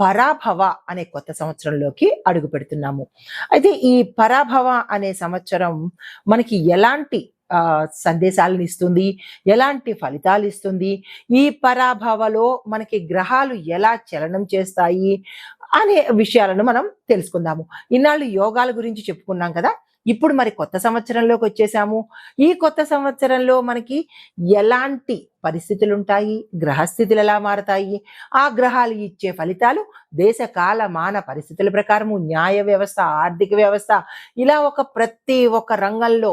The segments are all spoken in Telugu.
పరాభవ అనే కొత్త సంవత్సరంలోకి అడుగు పెడుతున్నాము. అయితే ఈ పరాభవ అనే సంవత్సరం మనకి ఎలాంటి సందేశాలను ఇస్తుంది? ఎలాంటి ఫలితాలు ఇస్తుంది? ఈ పరాభవలో మనకి గ్రహాలు ఎలా చలనం చేస్తాయి? అనే విషయాలను మనం తెలుసుకుందాము. ఇన్నాళ్ళు యోగాల గురించి చెప్పుకున్నాం కదా? ఇప్పుడు మరి కొత్త సంవత్సరంలోకి వచ్చేసాము. ఈ కొత్త సంవత్సరంలో మనకి ఎలాంటి పరిస్థితులు ఉంటాయి గ్రహస్థితులు ఎలా మారతాయి? ఆ గ్రహాలు ఇచ్చే ఫలితాలు దేశ కాల మాన పరిస్థితుల ప్రకారము న్యాయ వ్యవస్థ ఆర్థిక వ్యవస్థ ఇలా ఒక ప్రతి ఒక్క రంగంలో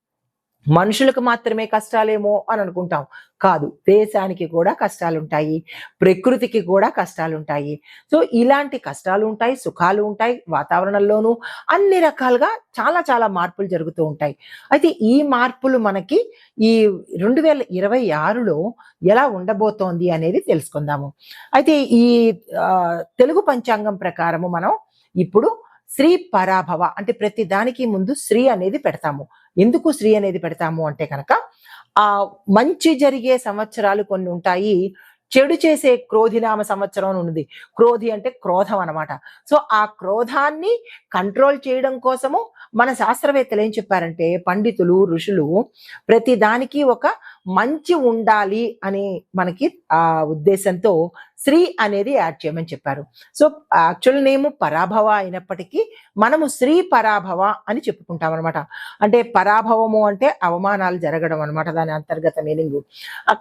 మనుషులకు మాత్రమే కష్టాలేమో అని అనుకుంటాం. కాదు దేశానికి కూడా కష్టాలు ఉంటాయి ప్రకృతికి కూడా కష్టాలు ఉంటాయి సో ఇలాంటి కష్టాలు ఉంటాయి సుఖాలు ఉంటాయి వాతావరణంలోనూ అన్ని రకాలుగా చాలా చాలా మార్పులు జరుగుతూ ఉంటాయి. అయితే ఈ మార్పులు మనకి ఈ రెండు వేల ఇరవై ఆరులో ఎలా ఉండబోతోంది అనేది తెలుసుకుందాము. అయితే ఈ తెలుగు పంచాంగం ప్రకారము మనం ఇప్పుడు శ్రీ పరాభవ అంటే ప్రతి దానికి ముందు శ్రీ అనేది పెడతాము. ఎందుకు శ్రీ అనేది పెడతాము అంటే కనుక ఆ మంచి జరిగే సంవత్సరాలు కొన్ని ఉంటాయి. చెడు చేసే క్రోధినామ సంవత్సరం అని ఉంది క్రోధి అంటే క్రోధం అనమాట సో ఆ క్రోధాన్ని కంట్రోల్ చేయడం కోసము మన శాస్త్రవేత్తలు ఏం చెప్పారంటే పండితులు ఋషులు ప్రతి దానికి ఒక మంచి ఉండాలి అని మనకి ఆ ఉద్దేశంతో శ్రీ అనేది యాడ్ చేయమని చెప్పారు. సో యాక్చువల్ నేమ్ పరాభవ అయినప్పటికీ మనము శ్రీ పరాభవ అని చెప్పుకుంటాం అనమాట అంటే పరాభవము అంటే అవమానాలు జరగడం అనమాట దాని అంతర్గత మీనింగ్.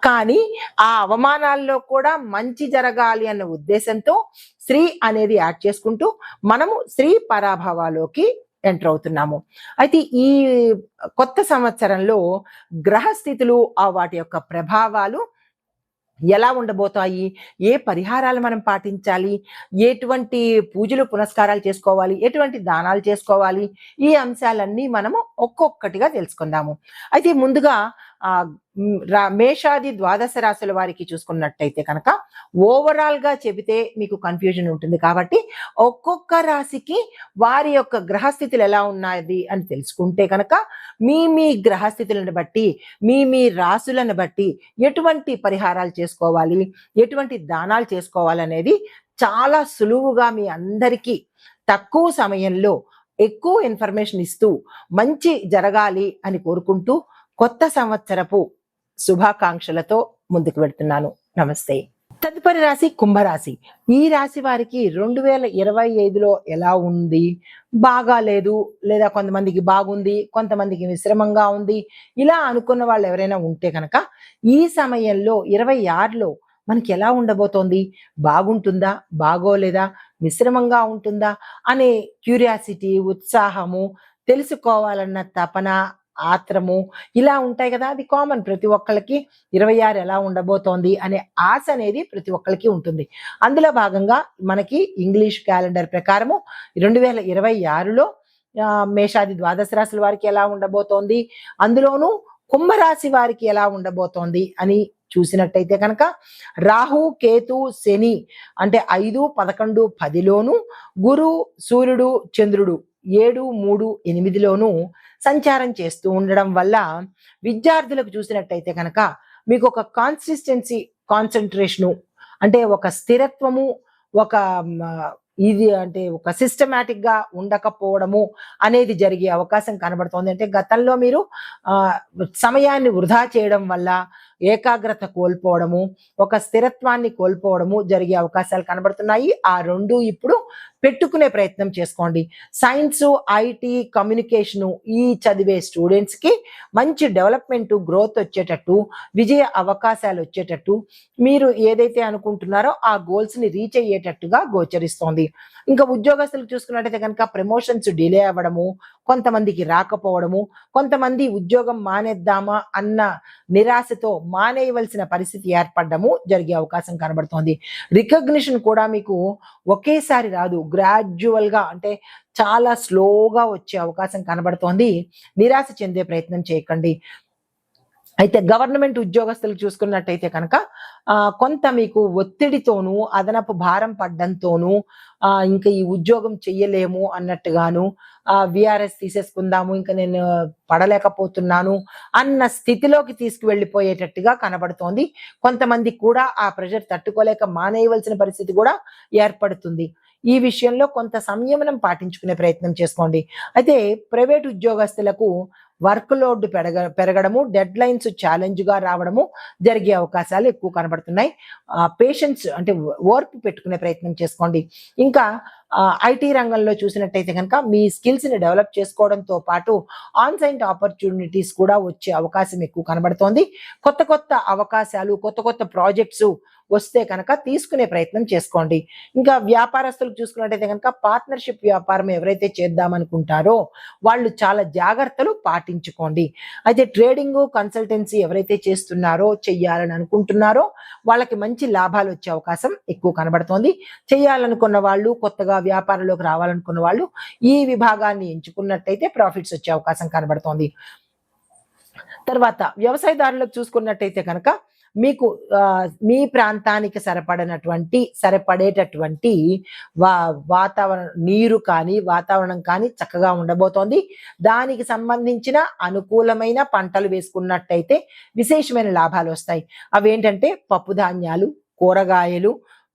కానీ ఆ అవమానాల్లో కూడా మంచి జరగాలి అన్న ఉద్దేశంతో శ్రీ అనేది యాడ్ చేసుకుంటూ మనము శ్రీ పరాభవాలోకి ఎంటర్ అవుతున్నాము. అయితే ఈ కొత్త సంవత్సరంలో గ్రహస్థితులు ఆ వాటి యొక్క ప్రభావాలు ఎలా ఉండబోతాయి? ఏ పరిహారాలు మనం పాటించాలి? ఎటువంటి పూజలు పునస్కారాలు చేసుకోవాలి? ఎటువంటి దానాలు చేసుకోవాలి? ఈ అంశాలన్నీ మనము ఒక్కొక్కటిగా తెలుసుకుందాము. అయితే ముందుగా ఆ రా- మేషాది ద్వాదశ రాశుల వారికి చూసుకున్నట్టయితే కనుక ఓవరాల్గా చెబితే మీకు కన్ఫ్యూజన్ ఉంటుంది కాబట్టి ఒక్కొక్క రాశికి వారి యొక్క గ్రహస్థితులు ఎలా ఉన్నాయి అని తెలుసుకుంటే కనుక మీ మీ గ్రహస్థితులను బట్టి మీ మీ రాశులను బట్టి ఎటువంటి పరిహారాలు చేసుకోవాలి ఎటువంటి దానాలు చేసుకోవాలనేది చాలా సులువుగా మీ అందరికీ తక్కువ సమయంలో ఎక్కువ ఇన్ఫర్మేషన్ ఇస్తూ మంచి జరగాలి అని కోరుకుంటూ కొత్త సంవత్సరపు శుభాకాంక్షలతో ముందుకు వెళ్తున్నాను. నమస్తే. తదుపరి రాశి కుంభరాశి. ఈ రాశి వారికి రెండు వేల ఇరవై ఐదులో ఎలా ఉంది? బాగా లేదు లేదా కొంతమందికి బాగుంది కొంతమందికి మిశ్రమంగా ఉంది ఇలా అనుకున్న వాళ్ళు ఎవరైనా ఉంటే కనుక ఈ సమయంలో ఇరవై ఆరులో మనకి ఎలా ఉండబోతోంది? బాగుంటుందా? బాగోలేదా? మిశ్రమంగా ఉంటుందా? అనే క్యూరియాసిటీ ఉత్సాహము తెలుసుకోవాలన్న తపన ఆత్రము ఇలా ఉంటాయి కదా అది కామన్ ప్రతి ఒక్కళ్ళకి. ఇరవై ఆరు ఎలా ఉండబోతోంది అనే ఆశ అనేది ప్రతి ఒక్కళ్ళకి ఉంటుంది. అందులో భాగంగా మనకి ఇంగ్లీష్ క్యాలెండర్ ప్రకారము రెండు వేల ఇరవై ఆరులో మేషాది ద్వాదశ రాశుల వారికి ఎలా ఉండబోతోంది అందులోనూ కుంభరాశి వారికి ఎలా ఉండబోతోంది అని చూసినట్టయితే కనుక రాహు కేతు శని అంటే ఐదు పదకొండు పదిలోను గురు సూర్యుడు చంద్రుడు ఏడు మూడు ఎనిమిదిలోనూ సంచారం చేస్తూ ఉండడం వల్ల విద్యార్థులకు చూసినట్టయితే కనుక మీకు ఒక కాన్సిస్టెన్సీ కాన్సన్ట్రేషను అంటే ఒక స్థిరత్వము ఒక ఇది అంటే ఒక సిస్టమేటిక్గా ఉండకపోవడము అనేది జరిగే అవకాశం కనబడుతోంది. అంటే గతంలో మీరు సమయాన్ని వృధా చేయడం వల్ల ఏకాగ్రత కోల్పోవడము ఒక స్థిరత్వాన్ని కోల్పోవడము జరిగే అవకాశాలు కనబడుతున్నాయి. ఆ రెండు ఇప్పుడు పెట్టుకునే ప్రయత్నం చేసుకోండి. సైన్స్ ఐటీ కమ్యూనికేషను ఈ చదివే స్టూడెంట్స్కి మంచి డెవలప్మెంట్ గ్రోత్ వచ్చేటట్టు విజయ అవకాశాలు వచ్చేటట్టు మీరు ఏదైతే అనుకుంటున్నారో ఆ గోల్స్ని రీచ్ అయ్యేటట్టుగా గోచరిస్తోంది. ఇంకా ఉద్యోగస్తులు చూసుకున్నట్టయితే కనుక ప్రమోషన్స్ డిలే అవ్వడము కొంతమందికి రాకపోవడము కొంతమంది ఉద్యోగం మానేద్దామా అన్న నిరాశతో మానేయవలసిన పరిస్థితి ఏర్పడము జరిగే అవకాశం కనబడుతోంది. రికగ్నిషన్ కూడా మీకు ఒకేసారి రాదు. గ్రాడ్యువల్గా అంటే చాలా స్లోగా వచ్చే అవకాశం కనబడుతోంది. నిరాశ చెందే ప్రయత్నం చేయకండి. అయితే గవర్నమెంట్ ఉద్యోగస్తులు చూసుకున్నట్టయితే కనుక కొంత మీకు ఒత్తిడితోనూ అదనపు భారం పడ్డంతోనూ ఇంకా ఈ ఉద్యోగం చెయ్యలేము అన్నట్టుగాను విఆర్ఎస్ తీసేసుకుందాము ఇంకా నేను పడలేకపోతున్నాను అన్న స్థితిలోకి తీసుకువెళ్ళిపోయేటట్టుగా కనబడుతోంది. కొంతమంది కూడా ఆ ప్రెషర్ తట్టుకోలేక మానేయవలసిన పరిస్థితి కూడా ఏర్పడుతుంది. ఈ విషయంలో కొంత సంయమనం పాటించుకునే ప్రయత్నం చేసుకోండి. అయితే ప్రైవేట్ ఉద్యోగస్తులకు వర్క్ లోడ్ పెరగ పెరగడము డెడ్ లైన్స్ ఛాలెంజ్గా రావడము జరిగే అవకాశాలు ఎక్కువ కనబడుతున్నాయి. పేషెన్స్ అంటే ఓర్పు పెట్టుకునే ప్రయత్నం చేసుకోండి. ఇంకా ఐటీ రంగంలో చూసినట్టయితే కనుక మీ స్కిల్స్ని డెవలప్ చేసుకోవడంతో పాటు ఆన్ సైట్ ఆపర్చునిటీస్ కూడా వచ్చే అవకాశం ఎక్కువ కనబడుతోంది. కొత్త కొత్త అవకాశాలు కొత్త కొత్త ప్రాజెక్ట్స్ వస్తే కనుక తీసుకునే ప్రయత్నం చేసుకోండి. ఇంకా వ్యాపారస్తులకు చూసుకున్నట్టయితే కనుక పార్ట్నర్షిప్ వ్యాపారం ఎవరైతే చేద్దామనుకుంటారో వాళ్ళు చాలా జాగ్రత్తలు పాటించుకోండి. అయితే ట్రేడింగ్ కన్సల్టెన్సీ ఎవరైతే చేస్తున్నారో చెయ్యాలని అనుకుంటున్నారో వాళ్ళకి మంచి లాభాలు వచ్చే అవకాశం ఎక్కువ కనబడుతోంది. చేయాలనుకున్న వాళ్ళు కొత్తగా వ్యాపారంలోకి రావాలనుకున్న వాళ్ళు ఈ విభాగాన్ని ఎంచుకున్నట్టయితే ప్రాఫిట్స్ వచ్చే అవకాశం కనబడుతోంది. తర్వాత వ్యవసాయదారులకు చూసుకున్నట్టయితే కనుక మీకు మీ ప్రాంతానికి సరిపడినటువంటి సరిపడేటటువంటి వా వాతావరణం నీరు కానీ వాతావరణం కానీ చక్కగా ఉండబోతోంది. దానికి సంబంధించిన అనుకూలమైన పంటలు వేసుకున్నట్టయితే విశేషమైన లాభాలు వస్తాయి. అవేంటంటే పప్పు ధాన్యాలు కూరగాయలు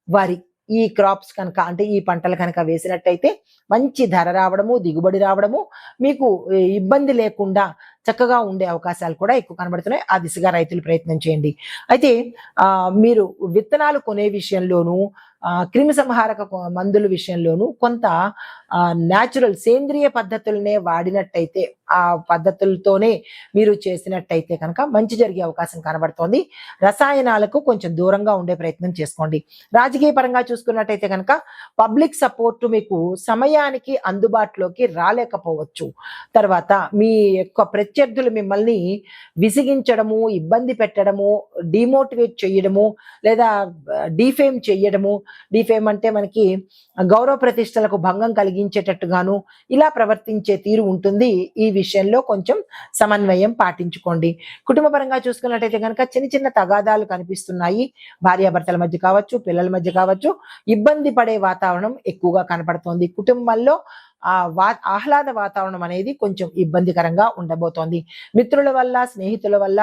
వరి. ఈ క్రాప్స్ కనుక అంటే ఈ పంటలు కనుక వేసినట్టయితే మంచి ధర రావడము దిగుబడి రావడము మీకు ఇబ్బంది లేకుండా చక్కగా ఉండే అవకాశాలు కూడా ఎక్కువ కనబడుతున్నాయి. ఆ దిశగా రైతులు ప్రయత్నం చేయండి. అయితే ఆ మీరు విత్తనాలు కొనే విషయంలోనూ ఆ, క్రిమి సంహారక మందుల విషయంలోనూ కొంత న్యాచురల్ సేంద్రియ పద్ధతులనే వాడినట్టయితే ఆ పద్ధతులతోనే మీరు చేసినట్టయితే కనుక మంచి జరిగే అవకాశం కనబడుతోంది. రసాయనాలకు కొంచెం దూరంగా ఉండే ప్రయత్నం చేసుకోండి. రాజకీయ పరంగా చూసుకున్నట్టయితే కనుక పబ్లిక్ సపోర్ట్ మీకు సమయానికి అందుబాటులోకి రాలేకపోవచ్చు. తర్వాత మీ యొక్క ప్రత్యర్థులు మిమ్మల్ని విసిగించడము ఇబ్బంది పెట్టడము డిమోటివేట్ చేయడము లేదా డిఫేమ్ చేయడము డిఫేమ్ అంటే మనకి గౌరవ ప్రతిష్టలకు భంగం కలిగించేటట్టుగాను ఇలా ప్రవర్తించే తీరు ఉంటుంది. ఈ విషయంలో కొంచెం సమన్వయం పాటించుకోండి. కుటుంబ పరంగా చూసుకున్నట్టయితే కనుక చిన్న చిన్న తగాదాలు కనిపిస్తున్నాయి. భార్యాభర్తల మధ్య కావచ్చు పిల్లల మధ్య కావచ్చు ఇబ్బంది పడే వాతావరణం ఎక్కువగా కనపడుతోంది. కుటుంబంలో ఆ వా ఆహ్లాద వాతావరణం అనేది కొంచెం ఇబ్బందికరంగా ఉండబోతోంది. మిత్రుల వల్ల స్నేహితుల వల్ల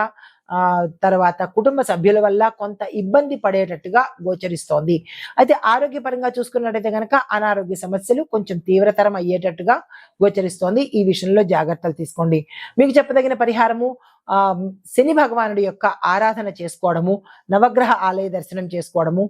తర్వాత కుటుంబ సభ్యుల వల్ల కొంత ఇబ్బంది పడేటట్టుగా గోచరిస్తోంది. అయితే ఆరోగ్యపరంగా చూసుకున్నట్టయితే కనుక అనారోగ్య సమస్యలు కొంచెం తీవ్రతరం అయ్యేటట్టుగా గోచరిస్తోంది. ఈ విషయంలో జాగ్రత్తలు తీసుకోండి. మీకు చెప్పదగిన పరిహారము శని భగవానుడి యొక్క ఆరాధన చేసుకోవడము నవగ్రహ ఆలయ దర్శనం చేసుకోవడము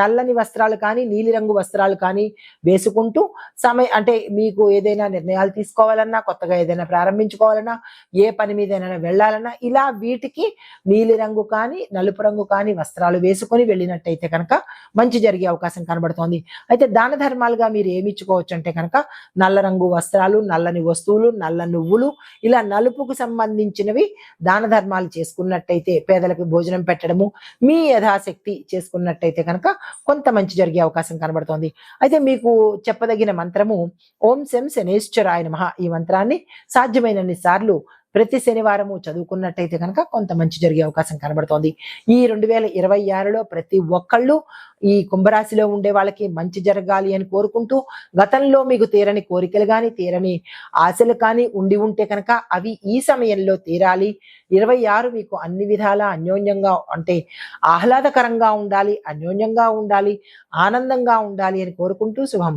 నల్లని వస్త్రాలు కానీ నీలిరంగు వస్త్రాలు కానీ వేసుకుంటూ సమయ అంటే మీకు ఏదైనా నిర్ణయాలు తీసుకోవాలన్నా కొత్తగా ఏదైనా ప్రారంభించుకోవాలన్నా ఏ పని మీదైనా వెళ్ళాలన్నా ఇలా వీటికి నీలిరంగు కానీ నలుపు రంగు కానీ వస్త్రాలు వేసుకొని వెళ్ళినట్టయితే కనుక మంచి జరిగే అవకాశం కనబడుతోంది. అయితే దాన ధర్మాలుగా మీరు ఏమి ఇచ్చుకోవచ్చు అంటే కనుక నల్ల రంగు వస్త్రాలు నల్లని వస్తువులు నల్ల నువ్వులు ఇలా నలుపుకు సంబంధించినవి దాన ధర్మాలు చేసుకున్నట్టయితే పేదలకు భోజనం పెట్టడము మీ యథాశక్తి చేసుకున్నట్టయితే కనుక కొంత మంచి జరిగే అవకాశం కనబడుతోంది. అయితే మీకు చెప్పదగిన మంత్రము ఓం శం శనేశ్వరాయ నమ ఈ మంత్రాన్ని సాధ్యమైనన్ని సార్లు ప్రతి శనివారము చదువుకున్నట్టయితే కనుక కొంత మంచి జరిగే అవకాశం కనబడుతోంది. ఈ రెండు వేల ఇరవై ఆరులో ప్రతి ఒక్కళ్ళు ఈ కుంభరాశిలో ఉండే వాళ్ళకి మంచి జరగాలి అని కోరుకుంటూ గతంలో మీకు తీరని కోరికలు కానీ తీరని ఆశలు కానీ ఉండి ఉంటే కనుక అవి ఈ సమయంలో తీరాలి. ఇరవై ఆరు మీకు అన్ని విధాల అన్యోన్యంగా అంటే ఆహ్లాదకరంగా ఉండాలి అన్యోన్యంగా ఉండాలి ఆనందంగా ఉండాలి అని కోరుకుంటూ శుభం